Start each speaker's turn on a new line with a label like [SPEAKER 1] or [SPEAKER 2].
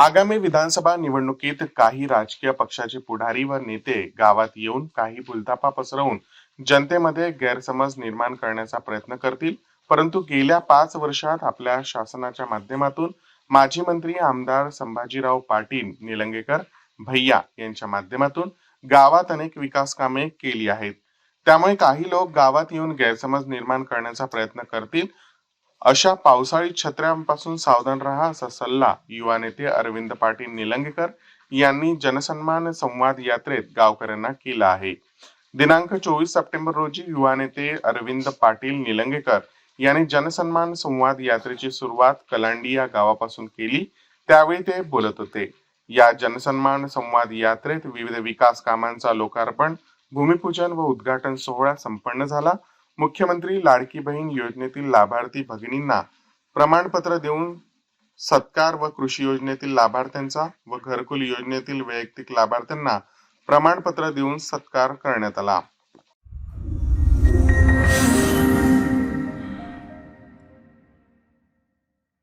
[SPEAKER 1] आगामी विधानसभा निवडणुकीत काही राजकीय पक्षाचे पुढारी व नेते गावात येऊन काही भूलथापा पसरवून जनतेमध्ये गैरसमज निर्माण करण्याचा प्रयत्न करतील. परंतु गेल्या पाच वर्षात आपल्या शासनाच्या माध्यमातून माजी मंत्री आमदार संभाजीराव पाटील निलंगेकर भैया यांच्या माध्यमातून गावात अनेक विकास कामे केली आहेत. त्यामुळे काही लोक गावात येऊन गैरसमज निर्माण करण्याचा प्रयत्न करतील. अशा पावसाळी छत्र्यांपासून सावधान राहा असा सल्ला युवा नेते अरविंद पाटील निलंगेकर यांनी जनसन्मान संवाद यात्रेत गावकऱ्यांना केला आहे. दिनांक चोवीस सप्टेंबर रोजी युवा नेते अरविंद पाटील निलंगेकर यांनी जनसन्मान संवाद यात्रेची सुरुवात कलांडी या गावापासून केली त्यावेळी ते बोलत होते. या जनसन्मान संवाद यात्रेत विविध विकास कामांचा लोकार्पण भूमिपूजन व उद्घाटन सोहळा संपन्न झाला. मुख्यमंत्री लाडकी बहीण योजनेतील लाभार्थी भगिनींना प्रमाणपत्र देऊन सत्कार व कृषी योजनेतील लाभार्थ्यांचा व घरकुल योजनेतील वैयक्तिक लाभार्थ्यांना प्रमाणपत्र देऊन सत्कार करण्यात आला.